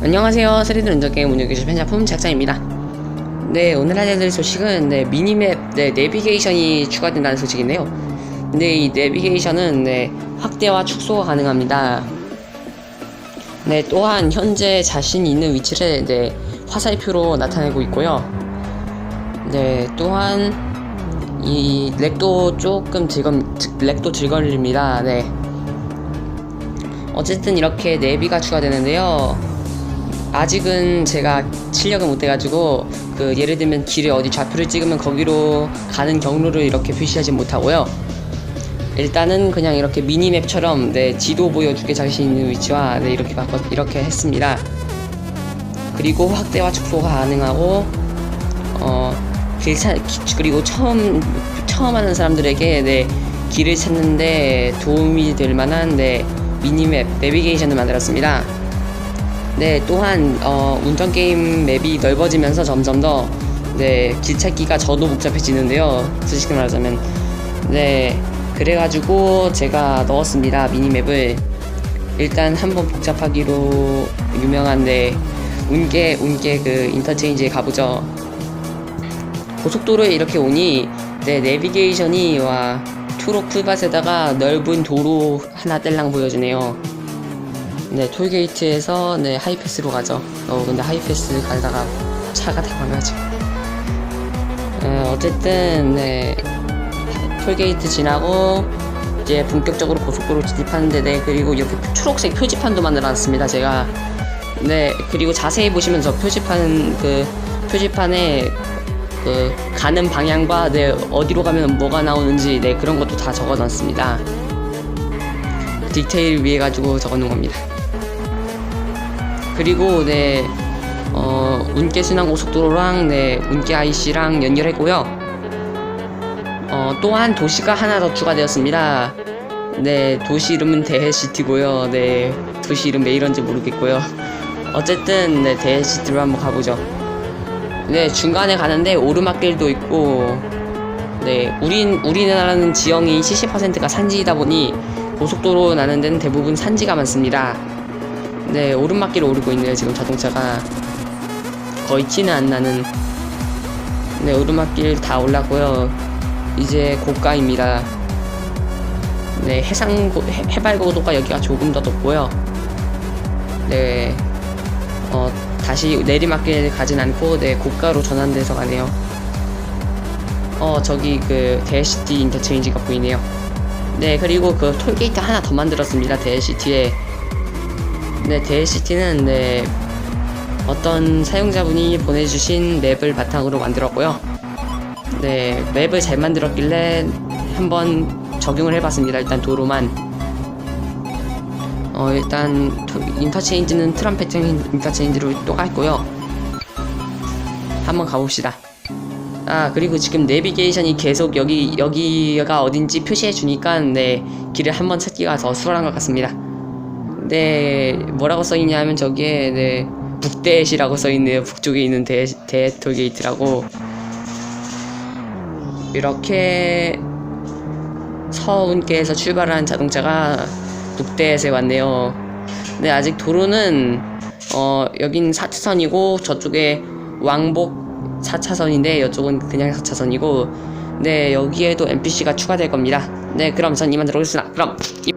안녕하세요. 스리드 운전게임 운영기술 편작품 작자입니다. 네, 오늘 알려드릴 소식은 네, 미니맵 네, 내비게이션이 추가된다는 소식인데요. 네, 이 내비게이션은 네, 확대와 축소가 가능합니다. 네, 또한 현재 자신 있는 위치를 네, 화살표로 나타내고 있고요. 네, 또한 이 렉도 조금 즐검 렉도 즐거립니다. 네. 어쨌든 이렇게 내비가 추가되는데요. 아직은 제가 실력을 못 돼가지고 그 예를 들면 길에 어디 좌표를 찍으면 거기로 가는 경로를 이렇게 표시하지 못하고요. 일단은 그냥 이렇게 미니맵처럼 네, 지도 보여주게 자신 있는 위치와 네, 이렇게 바꿔 이렇게 했습니다. 그리고 확대와 축소가 가능하고 어 길차 기- 그리고 처음 처음 하는 사람들에게 네, 길을 찾는데 도움이 될 만한 네, 미니맵 내비게이션을 만들었습니다. 네, 또한 어, 운전 게임 맵이 넓어지면서 점점 더 네, 길 찾기가 저도 복잡해지는데요. 솔직히 말하자면 네, 그래가지고 제가 넣었습니다 미니맵을 일단 한번 복잡하기로 유명한 네, 운계 운계 그 인터체인지에 가보죠. 고속도로에 이렇게 오니 네, 내비게이션이 와 초록 풀밭에다가 넓은 도로 하나 뗄랑 보여주네요. 네, 톨게이트에서 네, 하이패스로 가죠. 어, 근데 하이패스 가다가 차가 다 망가지고. 어, 어쨌든, 네, 톨게이트 지나고, 이제 본격적으로 고속도로 진입하는데, 네, 그리고 이렇게 초록색 표지판도 만들어놨습니다, 제가. 네, 그리고 자세히 보시면 저 표지판, 그, 표지판에 그, 가는 방향과, 네, 어디로 가면 뭐가 나오는지, 네, 그런 것도 다 적어놨습니다. 디테일 위해 가지고 적어놓은 겁니다. 그리고 네, 어, 운계 순환 고속도로랑 네, 운계 IC랑 연결했고요. 어, 또한 도시가 하나 더 추가되었습니다. 네, 도시 이름은 대해시티고요. 네, 도시 이름 왜 이런지 모르겠고요. 어쨌든 네, 대해시티로 한번 가보죠. 네, 중간에 가는데 오르막길도 있고, 네, 우린 우리나라는 지형이 70%가 산지이다 보니 고속도로 나는 데는 대부분 산지가 많습니다. 네, 오르막길 오르고 있네요, 지금 자동차가. 거의 티는 안 나는. 네, 오르막길 다 올랐고요. 이제 고가입니다. 네, 해상, 고- 해, 해발 고도가 여기가 조금 더 높고요. 네, 어, 다시 내리막길 가진 않고, 네, 고가로 전환돼서 가네요. 어, 저기 그, 대시티 인터체인지가 보이네요. 네, 그리고 그 톨게이트 하나 더 만들었습니다. 대시티에. 네, 대시티는 네, 어떤 사용자분이 보내주신 맵을 바탕으로 만들었고요. 네, 맵을 잘 만들었길래 한번 적용을 해봤습니다. 일단 도로만. 어, 일단 토- 인터체인지는 트럼펫 인터체인지로 또 갔고요. 한번 가봅시다. 아 그리고 지금 내비게이션이 계속 여기 여기가 어딘지 표시해 주니까 네 길을 한번 찾기가 더 수월한 것 같습니다. 네 뭐라고 써 있냐면 저기에 네 북대시라고 써 있네요. 북쪽에 있는 대 대톨게이트라고 이렇게 서운께에서 출발한 자동차가 북대에서 왔네요. 네 아직 도로는 어 여긴 4차선이고 저쪽에 왕복 4차선인데 이쪽은 그냥 4차선이고 네 여기에도 NPC가 추가될 겁니다. 네 그럼 전 이만 들어오겠습니다. 그럼 이-